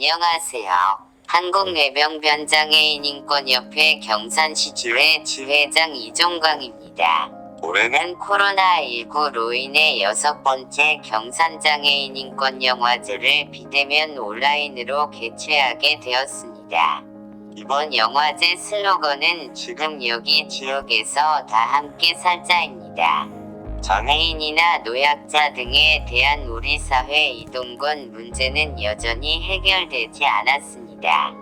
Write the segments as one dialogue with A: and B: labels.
A: 안녕하세요. 한국뇌병변장애인 인권협회 경산시주회 주회장 이종광입니다. 올해는 코로나19로 인해 여섯 번째 경산장애인 인권영화제를 비대면 온라인으로 개최하게 되었습니다. 이번 영화제 슬로건은 지금 여기 지역에서 다 함께 살자입니다. 장애인이나 노약자 등에 대한 우리 사회 이동권 문제는 여전히 해결되지 않았습니다.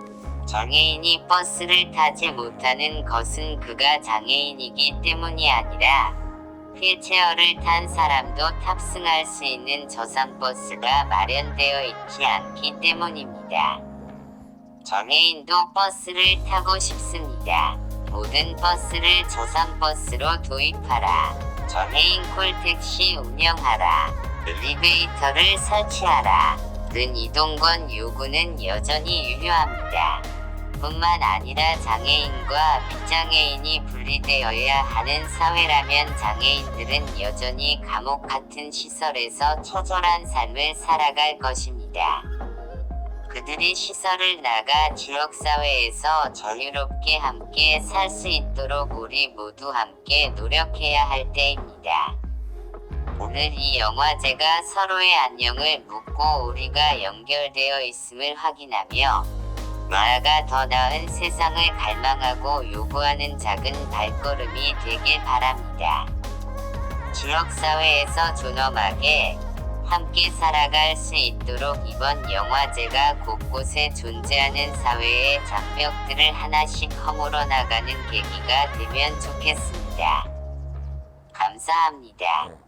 A: 장애인이 버스를 타지 못하는 것은 그가 장애인이기 때문이 아니라 휠체어를 탄 사람도 탑승할 수 있는 저상버스가 마련되어 있지 않기 때문입니다. 장애인도 버스를 타고 싶습니다. 모든 버스를 저상버스로 도입하라. 장애인 콜 택시 운영하라. 엘리베이터를 설치하라. 는 이동권 요구는 여전히 유효합니다. 뿐만 아니라 장애인과 비장애인이 분리되어야 하는 사회라면 장애인들은 여전히 감옥 같은 시설에서 처절한 삶을 살아갈 것입니다. 그들이 시설을 나가 지역사회에서 자유롭게 함께 살 수 있도록 우리 모두 함께 노력해야 할 때입니다. 오늘 이 영화제가 서로의 안녕을 묻고 우리가 연결되어 있음을 확인하며 나아가 더 나은 세상을 갈망하고 요구하는 작은 발걸음이 되길 바랍니다. 지역사회에서 존엄하게 함께 살아갈 수 있도록 이번 영화제가 곳곳에 존재하는 사회의 장벽들을 하나씩 허물어 나가는 계기가 되면 좋겠습니다. 감사합니다.